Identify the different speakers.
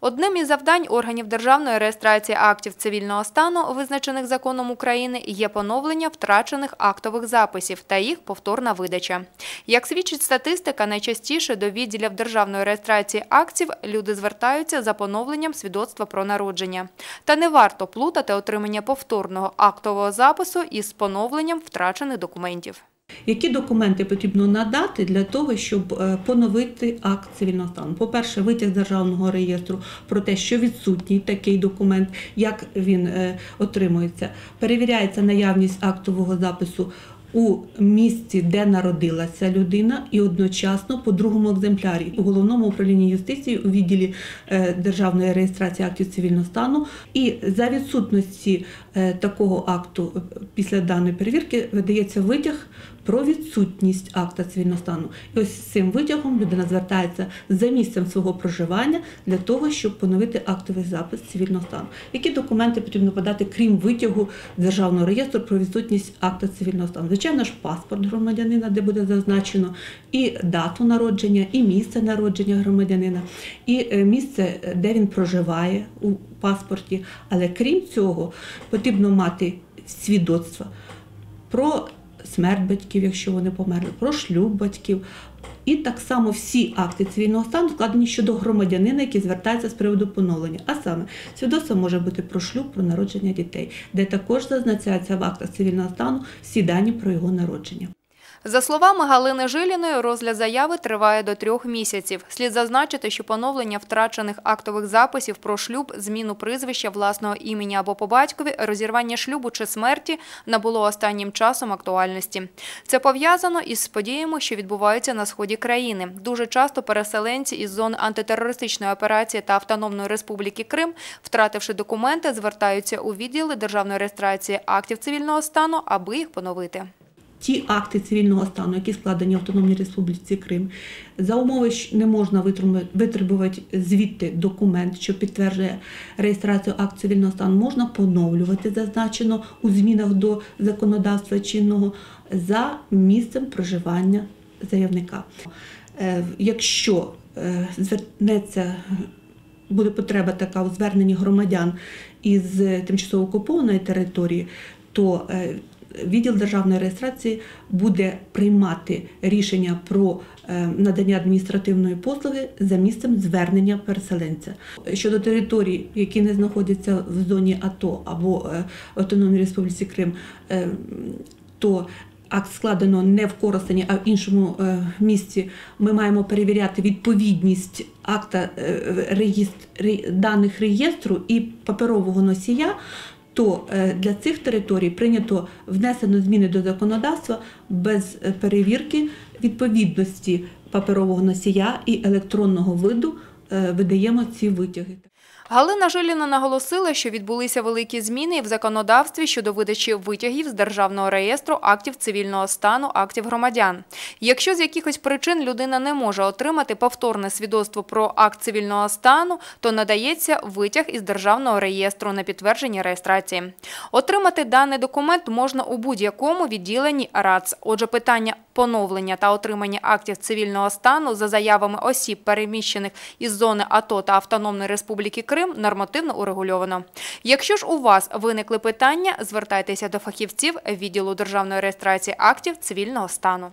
Speaker 1: Одним із завдань органів державної реєстрації актів цивільного стану, визначених законом України, є поновлення втрачених актових записів та їх повторна видача. Як свідчить статистика, найчастіше до відділів державної реєстрації актів люди звертаються за поновленням свідоцтва про народження. Та не варто плутати отримання повторного актового запису із поновленням втрачених документів.
Speaker 2: Які документи потрібно надати для того, щоб е, поновити акт цивільного стану? По-перше, витяг з державного реєстру про те, що відсутній такий документ, як він е, отримується. Перевіряється наявність актового запису у місці, де народилася людина, і одночасно по другому екземплярі у головному управлінні юстиції у відділі е, державної реєстрації актів цивільного стану. І за відсутності такого акту після даної перевірки видається витяг про відсутність акта цивільного стану. І ось з цим витягом людина звертається за місцем свого проживання для того, щоб поновити актовий запис цивільного стану. Які документи потрібно подати, крім витягу державного реєстру про відсутність акта цивільного стану? Звичайно ж, паспорт громадянина, де буде зазначено і дату народження, і місце народження громадянина, і е, місце, де він проживає у паспорті. Але крім цього, потрібно мати свідоцтва про смерть батьків, якщо вони померли, про шлюб батьків. І так само всі акти цивільного стану складені щодо громадянина, який звертається з приводу поновлення. А саме свідоцтво може бути про шлюб, про народження дітей, де також зазначаються в актах цивільного стану всі дані про його народження.
Speaker 1: За словами Галини Жиліної, розгляд заяви триває до трьох місяців. Слід зазначити, що поновлення втрачених актових записів про шлюб, зміну прізвища власного імені або по батькові, розірвання шлюбу чи смерті набуло останнім часом актуальності. Це пов'язано із подіями, що відбуваються на сході країни. Дуже часто переселенці із зон антитерористичної операції та Автономної Республіки Крим, втративши документи, звертаються у відділи державної реєстрації актів цивільного стану, аби їх поновити
Speaker 2: ті акти цивільного стану, які складені в Автономній Республіці Крим, за умови що не можна витребувати звідти документ, що підтверджує реєстрацію акт цивільного стану, можна поновлювати зазначено у змінах до законодавства чинного за місцем проживання заявника. Е, якщо е, звернеться буде потреба така у зверненні громадян із тимчасово окупованої території, то е, відділ державної реєстрації буде приймати рішення про е, надання адміністративної послуги за місцем звернення переселенця щодо територій, які не знаходяться в зоні АТО або е, Автономній Республіці Крим, е, то Акт складено не в Коростені, а в іншому місці. Ми маємо перевіряти відповідність акта реєстр, даних реєстру і паперового носія то е, для цих територій прийнято внесено зміни до законодавства без е, перевірки відповідності паперового носія і електронного виду е, видаємо ці витяги.
Speaker 1: Галина Жиліна наголосила, що відбулися великі зміни в законодавстві щодо видачі витягів з державного реєстру актів цивільного стану, актів громадян. Якщо з якихось причин людина не може отримати повторне свідоцтво про акт цивільного стану, то надається витяг із державного реєстру на підтвердження реєстрації. Отримати даний документ можна у будь-якому відділенні РАЦ. Отже, питання поновлення та отримання актів цивільного стану за заявами осіб, переміщених із зони АТО та Автономної Республіки Крим, Крим нормативно урегульовано. Якщо ж у вас виникли питання, звертайтеся до фахівців відділу державної реєстрації актів цивільного стану.